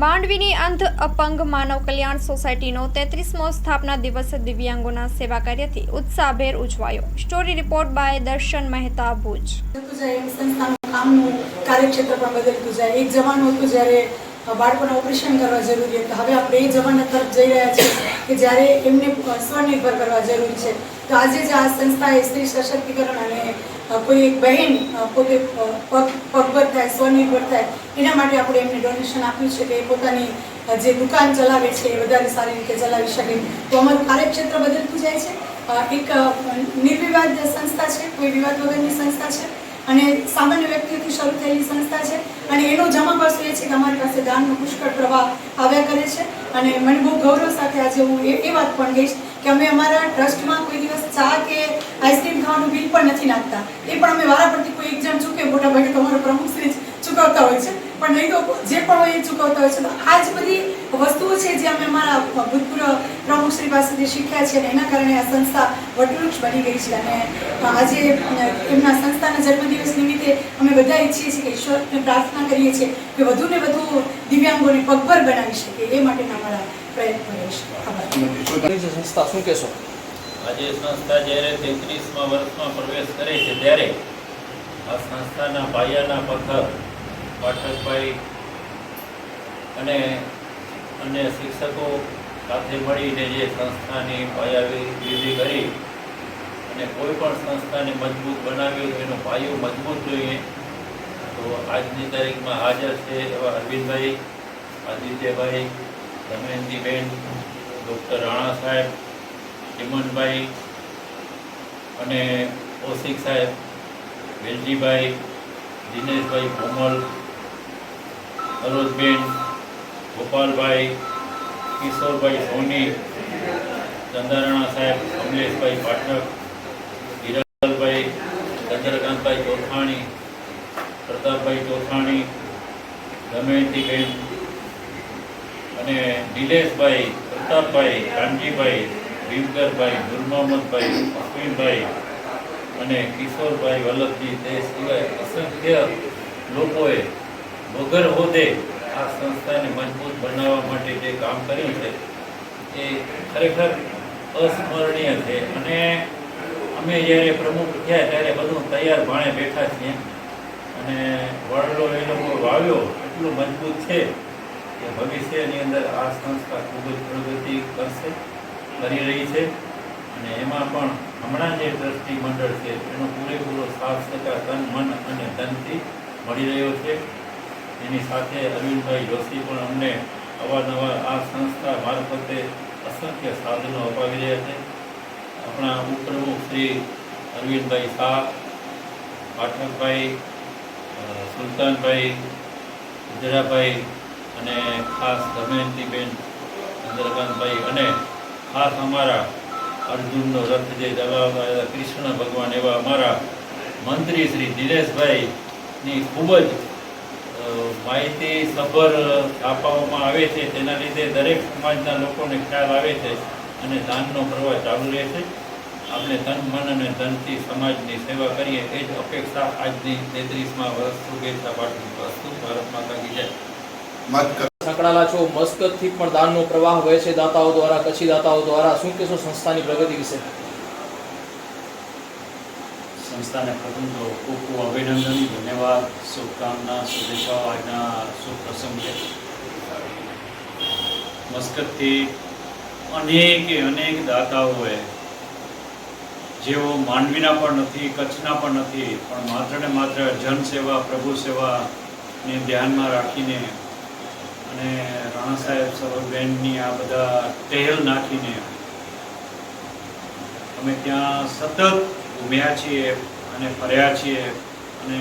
માંડવીની અંધ અપંગ માનવ કલ્યાણ સોસાયટીનો તેત્રીસમો સ્થાપના દિવસ દિવ્યાંગોના સેવા કાર્યથી ઉત્સાહભેર ઉજવાયો. સ્ટોરી રિપોર્ટ બાય દર્શન મહેતા ભુજ. કાર્યક્ષેત્ર પણ બદલતું જાય એક જવાન હતું જ્યારે બાળકોને ઓપરેશન કરવા જરૂરી હતા હવે આપણે એ જમાના તરફ જઈ રહ્યા છીએ કે જ્યારે એમને સ્વનિર્ભર કરવા જરૂરી છે. તો આજે જે આ સંસ્થાએ સ્ત્રી સશક્તિકરણ અને કોઈ એક બહેન પોતે પગ, પગભર થાય, સ્વનિર્ભર થાય, એના માટે આપણે એમને ડોનેશન આપ્યું છે કે એ પોતાની જે દુકાન ચલાવે છે એ વધારે સારી રીતે ચલાવી શકે. તો અમારું કાર્યક્ષેત્ર બદલતું જાય છે. એક નિર્વિવાદ સંસ્થા છે, કોઈ વિવાદ વગરની સંસ્થા છે. અને સામાન્ય વ્યક્તિઓથી શરૂ થયેલી સંસ્થા છે. અને એનો જમા પાસો એ છે કે અમારી પાસે દાનનો પુષ્કળ પ્રવાહ આવ્યા કરે છે. અને મને બહુ ગૌરવ સાથે આજે હું એ એ વાત પણ કહીશ કે અમે અમારા ટ્રસ્ટમાં કોઈ દિવસ ચા કે આઈસ્ક્રીમ ખાવાનું બિલ પણ નથી નાખતા. એ પણ અમે વારાફરતી કોઈ એક જણ ચૂકે, મોટા ભાગે તમારો પ્રમુખ શ્રી જ ચૂકવતા હોય છે. પણ નહીં તો જે પણ હોય એ ચૂકવતા હોય છે તો આ જ બધી વસ્તુઓ છે જે અમે અમારા ભૂતપૂર્વ પ્રમુખશ્રી પાસેથી શીખ્યા છે અને એના કારણે આ સંસ્થા વટવૃક્ષ બની ગઈ છે અને આજે એમના સંસ્થાના જન્મદિવસ નિમિત્તે અમે બધા ઈચ્છીએ છીએ કે ઈશ્વરને પ્રાર્થના કરીએ છીએ કે વધુ ને વધુ દિવ્યાંગોને પગભર બનાવી શકે એ માટેના અમારા પ્રયત્નો રહેશે. સંસ્થા શું કહેશો? આજે સંસ્થા જ્યારે તેત્રીસમાં વર્ષમાં પ્રવેશ કરે છે ત્યારે આ સંસ્થાના પાયાના પથ્થર પાઠકભાઈ અને અન્ય શિક્ષકો સાથે મળીને જે સંસ્થાની પાયાવિધિ કરી અને કોઈ પણ સંસ્થાને મજબૂત બનાવી એનો પાયો મજબૂત જોઈએ. તો આજની તારીખમાં હાજર છે એવા અરવિંદભાઈ, આદિત્યભાઈ દમયંતીબેન ડૉક્ટર રાણા સાહેબ ચિમનભાઈ અને કૌશિક સાહેબ, વેલજીભાઈ, દિનેશભાઈ કોમલ સરોજબેન ગોપાલભાઈ, કિશોરભાઈ સોની, ચંદારાણા સાહેબ, કમલેશભાઈ પાઠક, હિરલભાઈ, ચંદ્રકાંતભાઈ ચોથાણી, પ્રતાપભાઈ ચોથાણી દમયંતીબેન અને નિલેશભાઈ, પ્રતાપભાઈ કાનજીભાઈ ભીમકરભાઈ ગુરમહમદભાઈ અશ્વિનભાઈ અને કિશોરભાઈ વલ્લભજી. તે સિવાય અસંખ્ય લોકોએ વગર હોદે આ સંસ્થાને મજબૂત બનાવવા માટે જે કામ કર્યું છે, એ ખરેખર અસ્મરણીય છે. અને અમે જ્યારે પ્રમુખ થયા ત્યારે બધું તૈયાર ભાણે બેઠા છીએ. અને વડલો એ લોકો વાવ્યો, એટલું મજબૂત છે કે ભવિષ્યની અંદર આ સંસ્થા ખૂબ જ પ્રગતિ કરશે, કરી રહી છે. અને એમાં પણ હમણાં જે ટ્રસ્ટી મંડળ છે, એનો પૂરેપૂરો સાથ સહકાર તન, મન અને ધનથી મળી રહ્યો છે. એની સાથે અરવિંદભાઈ જોશી પણ અમને અવારનવાર આ સંસ્થા મારફતે અસંખ્ય સાધનો અપાવી રહ્યા છે. આપણા ઉપપ્રમુખ શ્રી અરવિંદભાઈ શાહ, પાઠકભાઈ સુલતાનભાઈ ગુજરાભાઈ અને ખાસ દમયંતીબેન ચંદ્રકાંતભાઈ અને ખાસ અમારા અર્જુનનો રથ જે હતા કૃષ્ણ ભગવાન એવા અમારા મંત્રી શ્રી દિનેશભાઈની ખૂબ જ માહિતી સભર આપવામાં આવે છે તેના લીધે દરેક સમાજના લોકોને ખ્યાલ આવે છે અને દાનનો પ્રવાહ ચાલુ રહે છે આપણે તન મન અને ધનથી સમાજની સેવા કરીએ એ જ અપેક્ષા આજની તેત્રીસમાં વર્ષ શુભેચ્છા પાઠવી. વસ્તુ ભારત માતા કી જય. સંકળાયેલા છો મસ્કતથી પણ દાનનો પ્રવાહ વહે છે દાતાઓ દ્વારા કચ્છી દાતાઓ દ્વારા. શું કહેશો સંસ્થાની પ્રગતિ વિશે? સંસ્થાને પ્રબંધો ખૂબ ખૂબ અભિનંદન, ધન્યવાદ, શુભકામના, શુભેચ્છાઓ આજના શુભ પ્રસંગે. મસ્કતથી અનેકે અનેક દાતાઓએ જેઓ માંડવીના પણ નથી, કચ્છના પણ નથી, પણ માત્ર ને માત્ર જનસેવા પ્રભુ સેવાને ધ્યાનમાં રાખીને અને રાણા સાહેબ સરોજબેનની આ બધા ટહેલ નાખીને, અમે ત્યાં સતત ઘૂમ્યા છીએ અને ફર્યા છીએ અને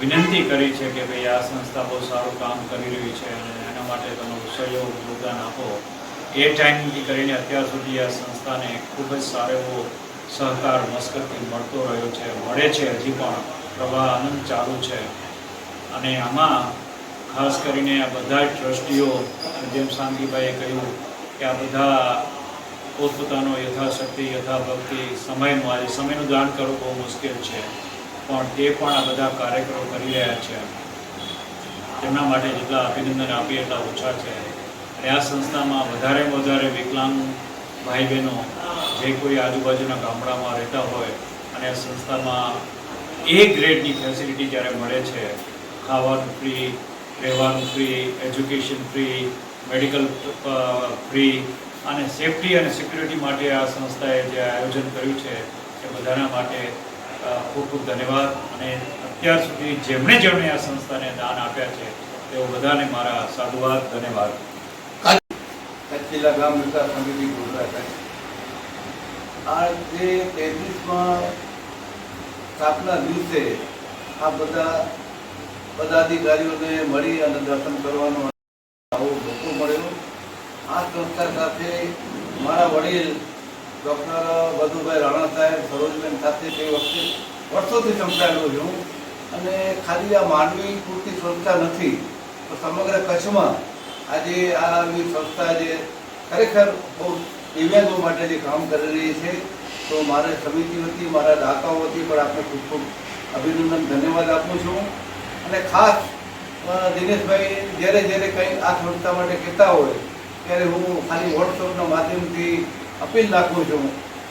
વિનંતી કરી છે કે ભાઈ આ સંસ્થા બહુ સારું કામ કરી રહી છે અને એના માટે તમે સહયોગ, યોગદાન આપો. એ ટાઈમથી કરીને અત્યાર સુધી આ સંસ્થાને ખૂબ જ સારો એવો સહકાર, મસ્કતથી મળતો રહ્યો છે, મળે છે, હજી પણ પ્રવાહ આનંદ ચાલુ છે. અને આમાં ખાસ કરીને આ બધા ટ્રસ્ટીઓ, જેમ શાંતિભાઈએ કહ્યું કે આ બધા પોતપોતાનો યથાશક્તિ, યથાભક્તિ, સમયનું આજે, સમયનું દાન કરવું બહુ મુશ્કેલ છે. પણ તે પણ આ બધા કાર્યક્રમો કરી રહ્યા છે. તેમના માટે જેટલા અભિનંદન આપીએ એટલા ઓછા છે. અને આ સંસ્થામાં વધારે વધારે વિકલાંગ ભાઈ બહેનો જે કોઈ આજુબાજુના ગામડામાં રહેતા હોય અને આ સંસ્થામાં એ ગ્રેડની ફેસિલિટી જ્યારે મળે છે, ખાવાનું ફ્રી રહેવાનું free education free medical free અને સેફટી અને સિક્યુરિટી માટે આ સંસ્થાએ જે આયોજન કર્યું છે, એ બધાના માટે ખૂબ ખૂબ ધન્યવાદ. અને અત્યાર સુધી જેમણે જેમણે આ સંસ્થાને દાન આપ્યા છે, તેઓ બધાને મારા સાધુવાદ, ધન્યવાદ. સ્થાપના દિવસે આ બધા પદાધિકારીઓને મળી અને દર્શન કરવાનો સંસ્થા સાથે મારા વડીલ ડૉક્ટર વધુભાઈ રાણા સાહેબ, સરોજબેન સાથે તે વખતે વર્ષોથી સંકળાયેલો છું અને ખાલી આ માંડવી પૂરતી સંસ્થા નથી, તો સમગ્ર કચ્છમાં આજે આ સંસ્થા જે ખરેખર બહુ દિવ્યાંગો માટે જે કામ કરી રહી છે, તો મારે સમિતિ વતી, મારા દાતાઓ વતી પણ આપને ખૂબ ખૂબ અભિનંદન, ધન્યવાદ આપું છું. અને ખાસ દિનેશભાઈ જ્યારે જ્યારે કંઈ આ સંસ્થા માટે કહેતા હોય ત્યારે હું ખાલી વોટ્સઅપના માધ્યમથી અપીલ નાખું છું.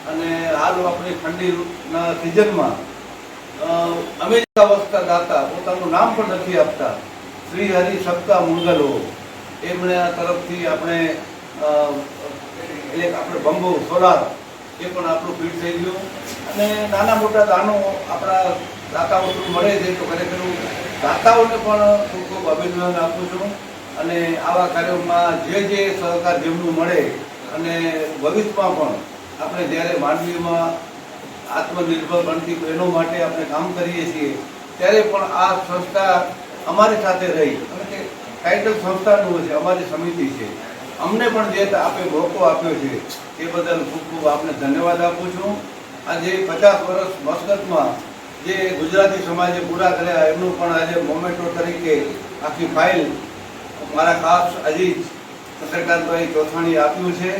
અને હાલ આપણી ઠંડીના સિઝનમાં અમેરિકા વસતા દાતા પોતાનું નામ પણ નથી આપતા. શ્રી હરિ સપ્તા મંગલો. એમણે આ તરફથી આપણે એટલે આપણે બંબુ સોલાર એ પણ આપણું ફીટ થઈ ગયું. અને નાના મોટા દાનો આપણા દાતાઓ મળે છે તો ખરેખર દાતાઓને પણ ખૂબ ખૂબ અભિનંદન આપું છું. અને આવા કાર્યોમાં જે જે સહકાર જેમનું મળે અને ભવિષ્યમાં પણ આપણે જ્યારે માંડવીમાં આત્મનિર્ભર બનતી બહેનો માટે આપણે કામ કરીએ છીએ, ત્યારે પણ આ સંસ્થા અમારી સાથે રહી. અને કે ટાઇટલ સંસ્થાનું છે, અમારી સમિતિ છે. અમને પણ જે આપે મોકો આપ્યો છે, એ બદલ ખૂબ ખૂબ આપને ધન્યવાદ આપું છું. આજે પચાસ વર્ષ મસ્કતમાં જે ગુજરાતી સમાજે પૂરા કર્યા, એમનું પણ આજે મોમેન્ટો તરીકે આખી ફાઇલ મારા ખાસ અજીત ચંદ્રકાંતભાઈ ચોથાણી આપ્યું છે.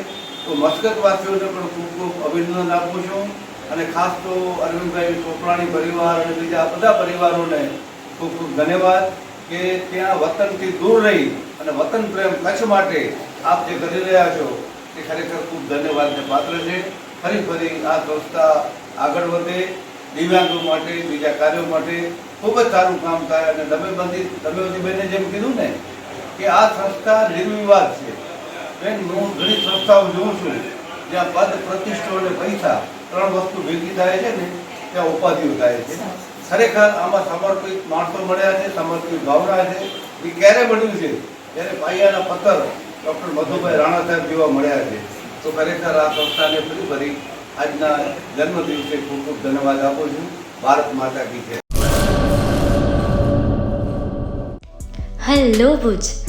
તો મસ્કતવાસીઓને પણ ખૂબ ખૂબ અભિનંદન આપું છું અને ખાસ તો અરવિંદભાઈ ચોપરાણી પરિવાર અને બીજા બધા પરિવારોને ખૂબ ખૂબ ધન્યવાદ કે ત્યાં વતનથી દૂર રહી અને વતન પ્રેમ કચ્છ માટે આપ જે કરી રહ્યા છો તે ખરેખર ખૂબ ધન્યવાદને પાત્ર છે. ફરી ફરી આ સંસ્થા આગળ વધે, દિવ્યાંગો માટે, બીજા કાર્યો માટે ખૂબ જ સારું કામ થાય અને દમેબંધી દમેબંધીબેને જેમ કીધું ને કે આ સંસ્થા નિર્વિવાદ છે. બેન, હું ઘણી સંસ્થાઓ જોઉં છું જ્યાં પદ પ્રતિષ્ઠો અને પૈસા ત્રણ વસ્તુ ભેગી થાય છે ને, ત્યાં ઉપાધિઓ થાય છે. ખરેખર આમાં સમર્પિત માણસો મળ્યા છે, સમર્પિત ભાવના છે. એ ક્યારે બન્યું છે? ત્યારે પાયાના પથ્થર ડૉક્ટર મધુભાઈ રાણા સાહેબ જેવા મળ્યા છે. તો ખરેખર આ સંસ્થાને ફરી ફરી આજના જન્મદિવસે ખૂબ ખૂબ ધન્યવાદ આપું છું. ભારત માતા કી જય. હેલો ભુજ.